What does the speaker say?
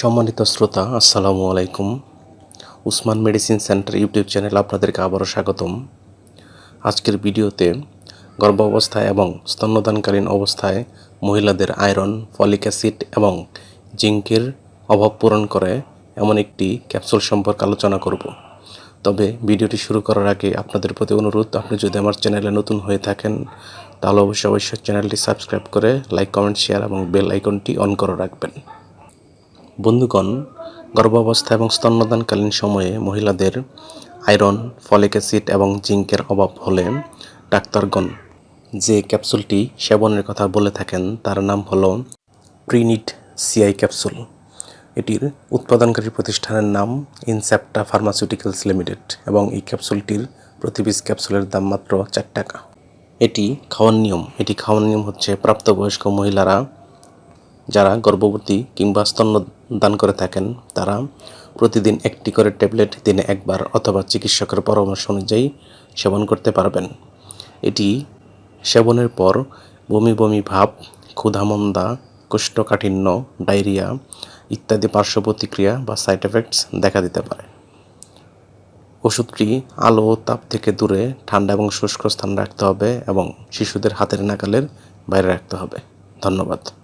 সম্মানিত শ্রোতা, আসসালামু আলাইকুম। Usman medicine centre YouTube channel আপনাদেরকে আবারও স্বাগতম। আজকের ভিডিওতে গর্ভাবস্থায় এবং স্তন্যদানকালীন অবস্থায় মহিলাদের আয়রন, ফলিক অ্যাসিড এবং জিঙ্কের অভাব পূরণ করে এমন একটি ক্যাপসুল সম্পর্কে আলোচনা করব। তবে ভিডিওটি শুরু করার আগে আপনাদের প্রতি অনুরোধ, আপনি যদি আমার চ্যানেলে নতুন হয়ে থাকেন, তাহলে অবশ্যই অবশ্যই চ্যানেলটি সাবস্ক্রাইব করে লাইক, কমেন্ট, শেয়ার এবং বেল আইকনটি অন করে রাখবেন। বন্ধুগণ, গর্ভাবস্থা এবং স্তন্যদানকালীন সময়ে মহিলাদের আয়রন, ফলিক অ্যাসিড এবং জিঙ্কের অভাব হলে ডাক্তারগণ যে ক্যাপসুলটি সেবনের কথা বলে থাকেন তার নাম হলো প্রিনিট সিআই ক্যাপসুল। এটির উৎপাদনকারী প্রতিষ্ঠানের নাম ইনসেপ্টা ফার্মাসিউটিক্যালস লিমিটেড এবং এই ক্যাপসুলটির প্রতি পিস ক্যাপসুলের দাম মাত্র চার টাকা। এটি খাওয়ার নিয়ম। এটি খাওয়ার নিয়ম হচ্ছে প্রাপ্তবয়স্ক মহিলারা যারা গর্ভবতী কিংবা স্তন্যদান করে থাকেন, তারা প্রতিদিন একটি করে ট্যাবলেট দিনে একবার অথবা চিকিৎসকের পরামর্শ অনুযায়ী সেবন করতে পারবেন। এটি সেবনের পর বমি বমি ভাব ক্ষুধামন্দা কোষ্ঠকাঠিন্য, ডায়রিয়া ইত্যাদি পার্শ্ব প্রতিক্রিয়া বা সাইড এফেক্টস দেখা দিতে পারে। ওষুধটি আলো তাপ থেকে দূরে, ঠান্ডা এবং শুষ্ক স্থান রাখতে হবে এবং শিশুদের হাতের নাগালের বাইরে রাখতে হবে। ধন্যবাদ।